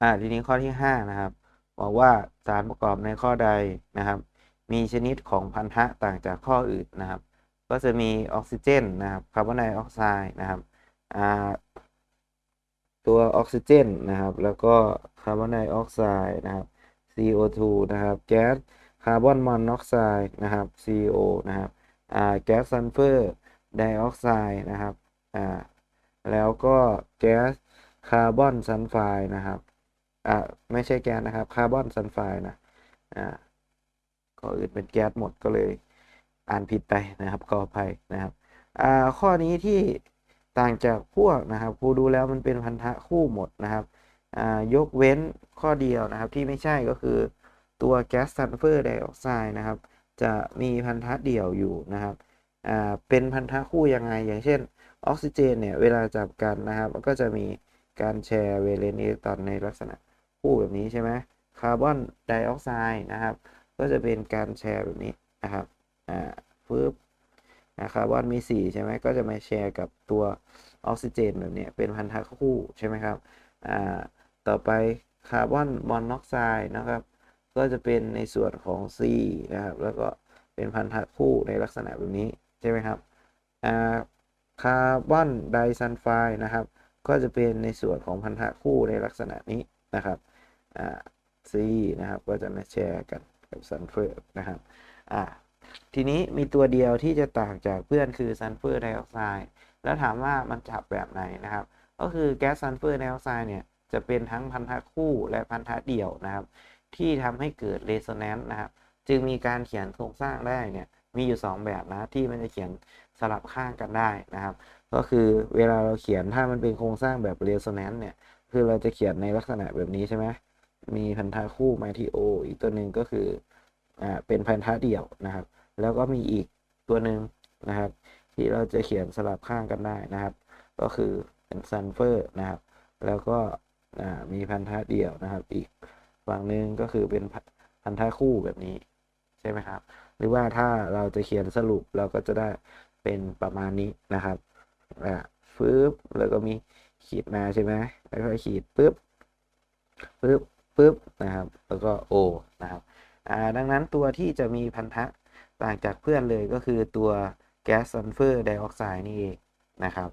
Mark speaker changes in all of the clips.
Speaker 1: อ่าทีนี้ข้อที่ห้านะครับ บอกว่าสารประกอบในข้อใดนะครับ มีชนิดของพันธะต่างจากข้ออื่นนะครับ ก็จะมีออกซิเจนนะครับคาร์บอนไดออกไซด์นะครับอ่าตัวออกซิเจนนะครับ แล้วก็คาร์บอนไดออกไซด์นะครับ CO2 นะครับแก๊สคาร์บอนมอนอกไซด์นะครับ CO นะครับอ่าแก๊สซัลเฟอร์ไดออกไซด์นะครับอ่าแล้วก็แก๊สคาร์บอนซัลไฟด์นะครับ อ่าไม่ใช่แก๊สนะครับคาร์บอนซัลไฟด์นะอ่าก็อื่นเป็นแก๊สหมดก็เลยอ่านผิดไปนะครับขออภัยนะครับอ่าข้อนี้ที่ต่างจากพวกนะครับครูดูแล้วมันเป็นพันธะคู่หมดนะครับอ่ายกเว้นข้อเดียวนะครับที่ไม่ใช่ก็คือตัวแก๊สซัลเฟอร์ไดออกไซด์นะครับจะมีพันธะเดี่ยวอยู่นะครับอ่าเป็นพันธะคู่ยังไง อย่างเช่นออกซิเจนเนี่ยเวลาจับกันนะครับ มันก็จะมีการแชร์เวเลนอิเล็กตรอนในลักษณะ คู่แบบนี้ใช่ไหมคาร์บอนไดออกไซด์นะครับ ก็จะเป็นการแชร์แบบนี้นะครับอ่าปึ๊บนะคาร์บอนมี 4 ใช่ไหมก็จะมาแชร์กับตัวออกซิเจนแบบนี้เป็นพันธะคู่ใช่ไหมครับอ่าต่อไปคาร์บอนมอนอกไซด์นะครับ ก็จะเป็นในส่วนของ C นะครับ แล้วก็เป็นพันธะคู่ในลักษณะแบบนี้ใช่ไหมครับอ่าคาร์บอนไดซัลไฟด์นะครับ ก็จะเป็นในส่วนของพันธะคู่ในลักษณะนี้นะครับ อ่า C นะครับก็จะมาแชร์กันกับซัลเฟอร์นะครับอ่าทีนี้มีตัวเดียวที่จะต่างจากเพื่อนคือซัลเฟอร์ไดออกไซด์แล้วถามว่ามันจับแบบไหนนะครับ ก็คือแก๊สซัลเฟอร์ไดออกไซด์เนี่ยจะเป็นทั้งพันธะคู่และพันธะเดี่ยวนะครับ ที่ทำให้เกิดเรโซแนนซ์นะครับ จึงมีการเขียนโครงสร้างได้เนี่ยมีอยู่ 2 แบบนะที่มันจะเขียนสลับข้างกันได้นะครับ ก็คือเวลาเราเขียนถ้ามันเป็นโครงสร้างแบบเรโซแนนซ์เนี่ยคือเราจะเขียนในลักษณะแบบนี้ใช่ไหม มีพันธะคู่มที่ O อีกตัวหนึ่งก็คืออ่าเป็นพันธะเดี่ยวนะครับ แล้วก็มีอีกตัวหนึ่งนะครับ ที่เราจะเขียนสลับข้างกันได้นะครับ ก็คือเป็นซัลเฟอร์นะครับ แล้วก็อ่ามีพันธะเดี่ยวนะครับ อีกฝั่งหนึ่งก็คือเป็นพันธะคู่แบบนี้ใช่ไหมครับ หรือว่าถ้าเราจะเขียนสรุปเราก็จะได้เป็นประมาณนี้นะครับอ่าฟืบแล้วก็มีขีดมาใช่ไหมแล้วก็ขีดปึ๊บปึ๊บ ปึ๊บนะครับ แล้วก็ O นะครับดังนั้นตัวที่จะมีพันธะต่างจากเพื่อนเลยก็คือตัวแก๊สซัลเฟอร์ไดออกไซด์นี่เองนะครับ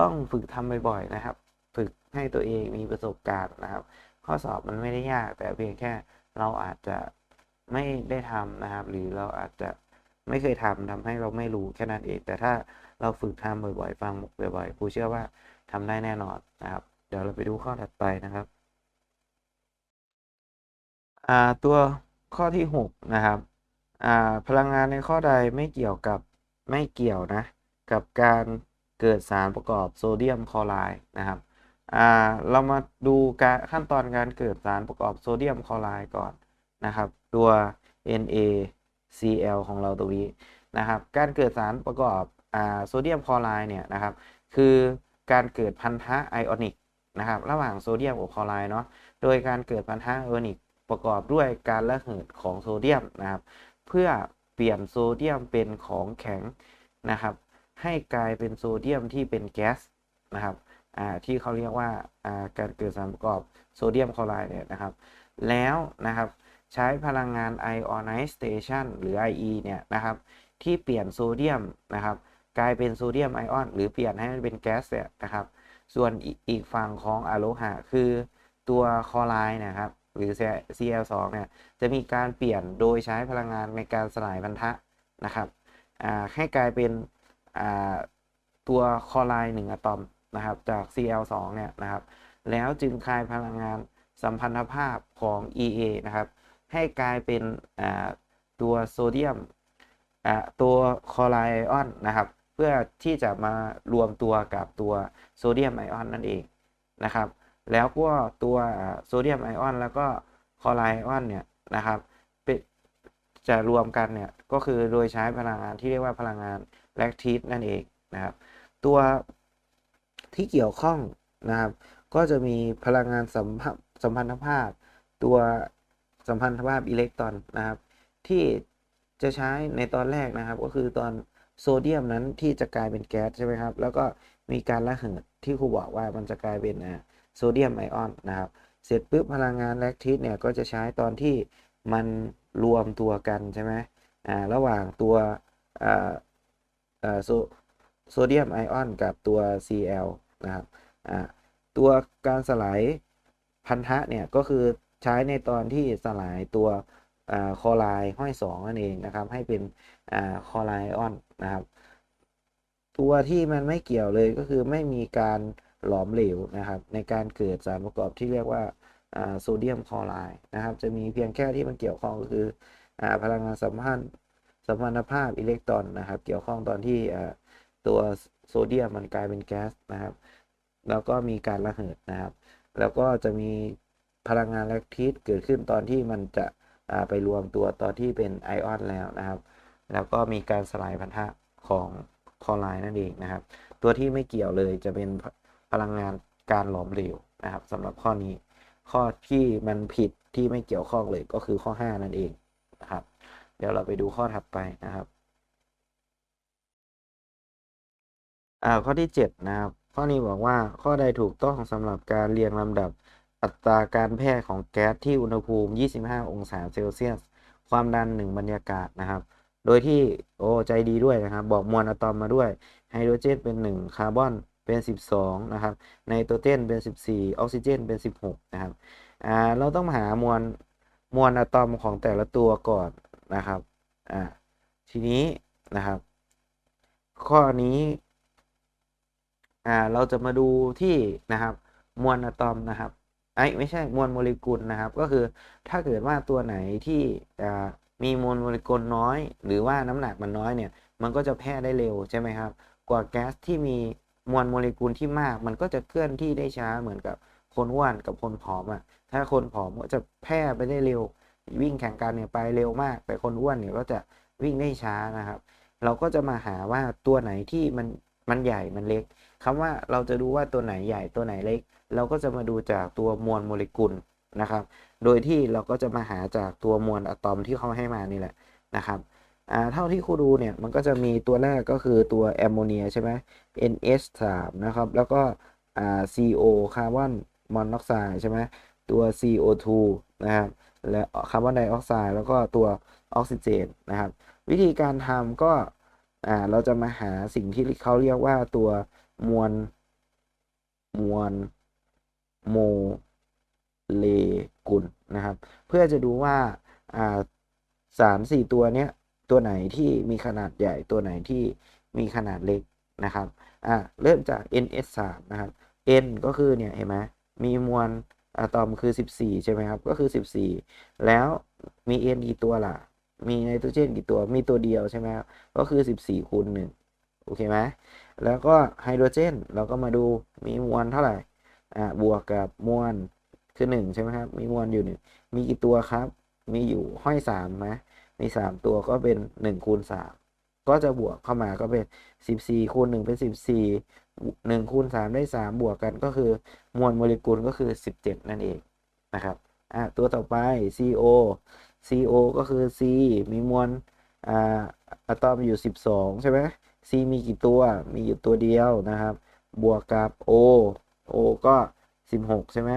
Speaker 1: ต้องฝึกทำบ่อยๆนะครับ ฝึกให้ตัวเองมีประสบการณ์นะครับ ข้อสอบมันไม่ได้ยาก แต่เพียงแค่เราอาจจะไม่ได้ทำนะครับ หรือเราอาจจะไม่เคยทำทำให้เราไม่รู้แค่นั้นเอง แต่ถ้าเราฝึกทำบ่อยๆ ฟังบ่อยๆครูเชื่อว่าทำได้แน่นอนนะครับ เดี๋ยวเราไปดูข้อถัดไปนะครับ ตัวข้อที่หกนะครับพลังงานในข้อใดไม่เกี่ยวกับไม่เกี่ยวนะ กับการเกิดสารประกอบโซเดียมคลอไรด์นะครับเรามาดูการขั้นตอนการเกิดสารประกอบโซเดียมคลอไรด์ก่อนนะครับ ตัว NaCl ของเราตรงนี้นะครับ การเกิดสารประกอบโซเดียมคลอไรด์เนี่ยนะครับ คือการเกิดพันธะไอออนิกนะครับ ระหว่างโซเดียมกับคลอไรด์เนาะโดยการเกิดพันธะไอออนิก ประกอบด้วยการระเหิดของโซเดียมนะครับ เพื่อเปลี่ยนโซเดียมเป็นของแข็งนะครับ ให้กลายเป็นโซเดียมที่เป็นแก๊สนะครับที่เขาเรียกว่าอ่าการเกิดสารประกอบโซเดียมคลอไรด์เนี่ยนะครับ แล้วนะครับใช้พลังงาน ionization หรือ IE เนี่ยนะครับ ที่เปลี่ยนโซเดียมนะครับ กลายเป็นโซเดียมไอออน หรือเปลี่ยนให้มันเป็นแก๊สเนี่ยนะครับ ส่วนอีกฝั่งของอะโลหะคือตัวคลอไรด์นะครับ หรือ Cl2 เนี่ยจะมีการเปลี่ยนโดยใช้พลังงานในการสลายพันธะนะครับให้กลายเป็นตัวคลอไรด์1อะตอมนะครับจาก Cl2 เนี่ยนะครับแล้วจึงคายพลังงานสัมพันธภาพของ EA นะครับให้กลายเป็นตัวโซเดียมตัวคลอไรด์ไอออนนะครับ เพื่อที่จะมารวมตัวกับตัวโซเดียมไอออนนั่นเองนะครับ แล้วก็ตัวโซเดียมไอออนแล้วก็คลอไรด์ไอออนเนี่ยนะครับจะรวมกันเนี่ยก็คือโดยใช้พลังงานที่เรียกว่าพลังงานแลคทีสนั่นเองนะครับ ตัวที่เกี่ยวข้องนะครับ ก็จะมีพลังงานสัมสัมพันธภาพ ตัวสัมพันธภาพอิเล็กตรอนนะครับ ที่จะใช้ในตอนแรกนะครับ ก็คือตอนโซเดียมนั้นที่จะกลายเป็นแก๊สใช่ไหมครับ แล้วก็มีการระเหิดที่ครูบอกว่ามันจะกลายเป็น โซเดียมไอออนนะครับเสร็จปุ๊บพลังงานแลคทิสเนี่ยก็จะใช้ตอนที่มันรวมตัวกันใช่ไหมอ่าระหว่างตัวอ่าอ่าโซโซเดียมไอออนกับตัว Cl นะครับอ่าตัวการสลายพันธะเนี่ยก็คือใช้ในตอนที่สลายตัวอ่าคอไรด์ห้อยสองนั่นเองนะครับ ให้เป็นอ่าคอไรด์ไอออนนะครับ ตัวที่มันไม่เกี่ยวเลยก็คือไม่มีการ หลอมเหลวนะครับ ในการเกิดสารประกอบที่เรียกว่าโซเดียมคลอไรด์นะครับ จะมีเพียงแค่ที่มันเกี่ยวข้องก็คืออพลังงานสัมพันธ์สัมพันธภาพอิเล็กตรอนนะครับ เกี่ยวข้องตอนที่ตัวโซเดียมมันกลายเป็นแก๊สนะครับ แล้วก็มีการระเหิดนะครับ แล้วก็จะมีพลังงานแลคทิสเกิดขึ้นตอนที่มันจะไปรวมตัวตอนที่เป็นไอออนแล้วนะครับ แล้วก็มีการสลายพันธะของคลอไรด์นั่นเองนะครับ ตัวที่ไม่เกี่ยวเลยจะเป็น พลังงานการหลอมเหลวนะครับสำหรับข้อนี้ ข้อที่มันผิดที่ไม่เกี่ยวข้องเลยก็คือข้อ 5 นั่นเองนะครับ เดี๋ยวเราไปดูข้อถัดไปนะครับอ่าข้อที่ 7 นะครับ ข้อนี้บอกว่าข้อใดถูกต้องสำหรับการเรียงลำดับอัตราการแพร่ของแก๊สที่อุณหภูมิ 25 องศาเซลเซียส ความดัน 1 บรรยากาศนะครับ โดยที่โอ้ใจดีด้วยนะครับ บอกมวลอะตอมมาด้วยไฮโดรเจนเป็น 1 คาร์บอน เป็น 12 นะครับไนโตรเจนเป็น 14 ออกซิเจนเป็น 16 นะครับอ่าเราต้องหามวลมวลอะตอมของแต่ละตัวก่อนนะครับอ่าทีนี้นะครับ ข้อนี้อ่าเราจะมาดูที่นะครับมวลอะตอมนะครับไอ้ไม่ใช่มวลโมเลกุลนะครับ ก็คือถ้าเกิดว่าตัวไหนที่อ่ามีมวลโมเลกุลน้อย หรือว่าน้ำหนักมันน้อยเนี่ย มันก็จะแพร่ได้เร็วใช่ไหมครับ กว่าแก๊สที่มี มวลโมเลกุลที่มาก มันก็จะเคลื่อนที่ได้ช้าเหมือนกับคนอ้วนกับคนผอมอะ ถ้าคนผอมก็จะแพร่ไปได้เร็ว วิ่งแข่งกันเนี่ยไปเร็วมาก แต่คนอ้วนเนี่ยก็จะวิ่งได้ช้านะครับ เราก็จะมาหาว่าตัวไหนที่มันมันใหญ่มันเล็กคำว่าเราจะดูว่าตัวไหนใหญ่ตัวไหนเล็ก เราก็จะมาดูจากตัวมวลโมเลกุลนะครับ โดยที่เราก็จะมาหาจากตัวมวลอะตอมที่เขาให้มานี่แหละนะครับ อ่าเท่าที่ครูดูเนี่ยมันก็จะมีตัวแรกก็คือตัวแอมโมเนียใช่ไหม NH3 นะครับแล้วก็อ่า CO คาร์บอนมอนอกไซด์ใช่ไหมตัว CO2 นะครับและคาร์บอนไดออกไซด์แล้วก็ตัวออกซิเจนนะครับ วิธีการทำก็อ่าเราจะมาหาสิ่งที่เขาเรียกว่าตัวมวลมวลโมเลกุลนะครับ เพื่อจะดูว่าอ่าสารสี่ตัวเนี้ย ตัวไหนที่มีขนาดใหญ่ตัวไหนที่มีขนาดเล็กนะครับอ่าเริ่มจาก NS3 นะครับ N ก็คือเนี่ยเห็นไหมมีมวลอะตอมคือ 14 ใช่ไหมครับ ก็คือ 14 แล้วมี N กี่ตัวล่ะ มีไนโตรเจนกี่ตัวมีตัวเดียวใช่ไหมครับก็คือ 14คูณ1โอเคไหมแล้วก็ไฮโดรเจนเราก็มาดูมีมวลเท่าไหร่อ่าบวกกับมวลคือ 1 ใช่ไหมครับ มีมวลอยู่หนึ่งมีกี่ตัวครับ มีอยู่ห้อย3ไห มมี3ตัวก็เป็น1คูณ3ก็จะบวกเข้ามาก็เป็น14คูณ1เป็น14 1คูณ3ได้3บวกกันก็คือมวลโมเลกุลก็คือ17นั่นเองนะครับอะตัวต่อไป CO CO ก็คือ C มีมวลอ่าอะตอมอยู่ 12 ใช่ไหม C มีกี่ตัว มีอยู่ตัวเดียวนะครับ บวกกับ O O ก็ 16 ใช่ไหม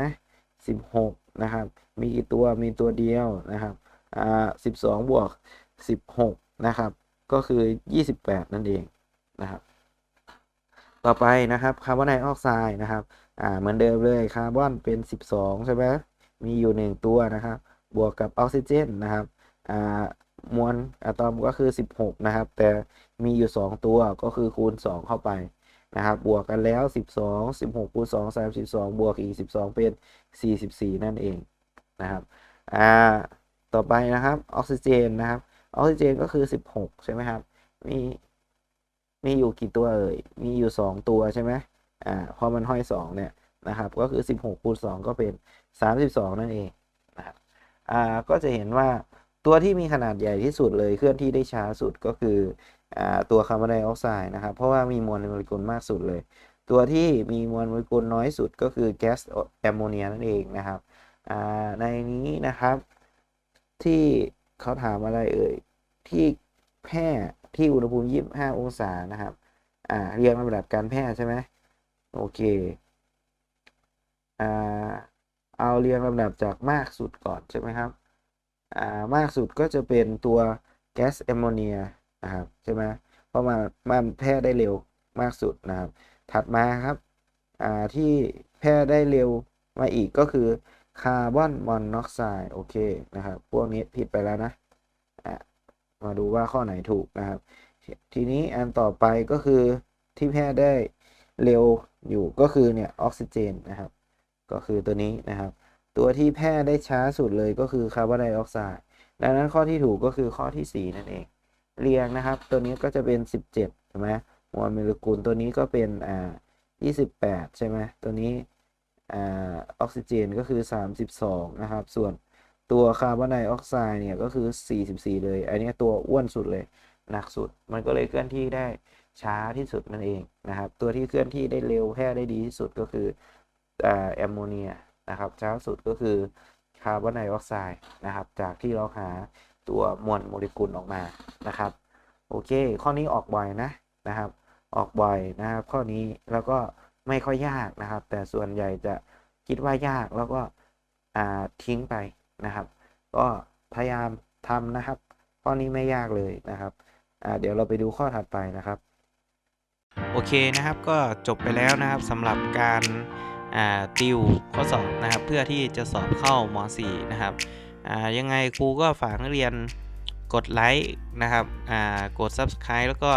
Speaker 1: 16 นะครับ มีกี่ตัว มีตัวเดียวนะครับ อ่า12บวก16นะครับ ก็คือ28นั่นเองนะครับ ต่อไปนะครับคาร์บอนไดออกไซด์นะครับอ่าเหมือนเดิมเลยคาร์บอนเป็น12ใช่ไหมมีอยู่1ตัวนะครับ บวกกับออกซิเจนนะครับอ่ามวลอะตอมก็คือ 16 นะครับ แต่มีอยู่ 2 ตัวก็คือคูณ 2 เข้าไปนะครับ บวกกันแล้ว 12 16คูณ2 32 บวกอีก 12 เป็น 44 นั่นเองนะครับอ่า ต่อไปนะครับออกซิเจนนะครับออกซิเจนก็คือ 16 ใช่ไหมครับ มีมีอยู่กี่ตัวเอ่ย มีอยู่ 2 ตัวใช่ไหมอ่าพอมันห้อย 2 เนี่ยนะครับ ก็คือ 16คูณ2ก็เป็น 32 นั่นเองนะครับอ่าก็จะเห็นว่าตัวที่มีขนาดใหญ่ที่สุดเลยเคลื่อนที่ได้ช้าสุดก็คืออ่าตัวคาร์บอนไดออกไซด์นะครับ เพราะว่ามีมวลโมเลกุลมากสุดเลย ตัวที่มีมวลโมเลกุลน้อยสุดก็คือแก๊สแอมโมเนียนั่นเองนะครับอ่าในนี้นะครับ ที่เขาถามอะไรเอ่ย ที่แพร่ที่อุณหภูมิ 25 องศานะครับ อ่า เรียงลำดับการแพร่ใช่ไหมโอเค อ่า เอาเรียงลำดับจากมากสุดก่อนใช่ไหมครับ อ่า มากสุดก็จะเป็นตัวแก๊สแอมโมเนียนะครับใช่ไหมเพราะมันมันแพร่ได้เร็วมากสุดนะครับ ถัดมาครับ อ่า ที่แพร่ได้เร็วมาอีกก็คือ คาร์บอนมอนอกไซด์โอเคนะครับ พวกนี้ผิดไปแล้วนะมาดูว่าข้อไหนถูกนะครับ ทีนี้อันต่อไปก็คือที่แพร่ได้เร็วอยู่ก็คือเนี่ยออกซิเจนนะครับ ก็คือตัวนี้นะครับ ตัวที่แพร่ได้ช้าสุดเลยก็คือคาร์บอนไดออกไซด์ดังนั้นข้อที่ถูกก็คือข้อที่ 4 นั่นเอง เรียงนะครับ ตัวนี้ก็จะเป็น 17ใช่ไหมมวลโมเลกุลตัวนี้ก็เป็นอ่า28 ใช่ไหมตัวนี้ อ่าออกซิเจนก็คือ 32 นะครับ ส่วนตัวคาร์บอนไดออกไซด์เนี่ยก็คือ 44 เลย อันนี้ตัวอ้วนสุดเลย หนักสุด มันก็เลยเคลื่อนที่ได้ช้าที่สุดนั่นเองนะครับ ตัวที่เคลื่อนที่ได้เร็วแพร่ได้ดีที่สุดก็คือแอมโมเนียนะครับช้าสุดก็คือคาร์บอนไดออกไซด์นะครับ จากที่เราหาตัวมวลโมเลกุลออกมานะครับ โอเค ข้อนี้ออกบ่อยนะนะครับ ออกบ่อยนะครับ ข้อนี้แล้วก็ ไม่ค่อยยากนะครับ แต่ส่วนใหญ่จะคิดว่ายากแล้วก็ทิ้งไปนะครับ ก็พยายามทำนะครับ ข้อนี้ไม่ยากเลยนะครับเดี๋ยวเราไปดูข้อถัดไปนะครับ
Speaker 2: โอเคนะครับก็จบไปแล้วนะครับสำหรับการาติวข้อสอบนะครับ เพื่อที่จะสอบเข้าม .4 นะครับยังไงครูก็ฝากนักเรียนกดไลค์นะครับกด Subscribe แล้วก็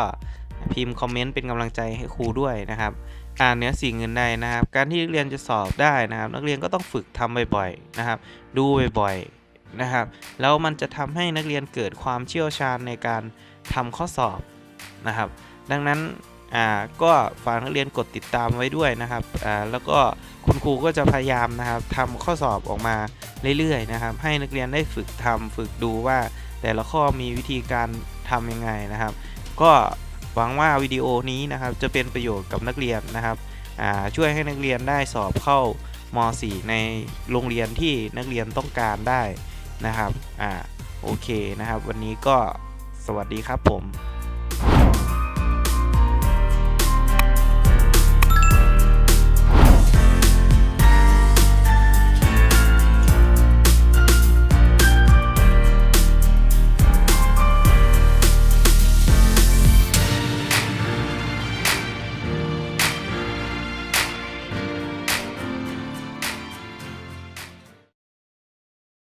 Speaker 2: พิมพ์คอมเมนต์เป็นกำลังใจให้ครูด้วยนะครับ อ่านเนื้อสิ่งอื่นใดนะครับ การที่นักเรียนจะสอบได้นะครับ นักเรียนก็ต้องฝึกทำบ่อยๆนะครับ ดูบ่อยๆนะครับ แล้วมันจะทำให้นักเรียนเกิดความเชี่ยวชาญในการทำข้อสอบนะครับ ดังนั้นอ่าก็ฝากนักเรียนกดติดตามไว้ด้วยนะครับอ่าแล้วก็คุณครูก็จะพยายามนะครับทำข้อสอบออกมาเรื่อยๆนะครับ ให้นักเรียนได้ฝึกทำฝึกดูว่าแต่ละข้อมีวิธีการทำยังไงนะครับ ก็ หวังว่าวิดีโอนี้นะครับจะเป็นประโยชน์กับนักเรียนนะครับช่วยให้นักเรียนได้สอบเข้าม .4 ในโรงเรียนที่นักเรียนต้องการได้นะครับอ่าโอเคนะครับ วันนี้ก็สวัสดีครับผม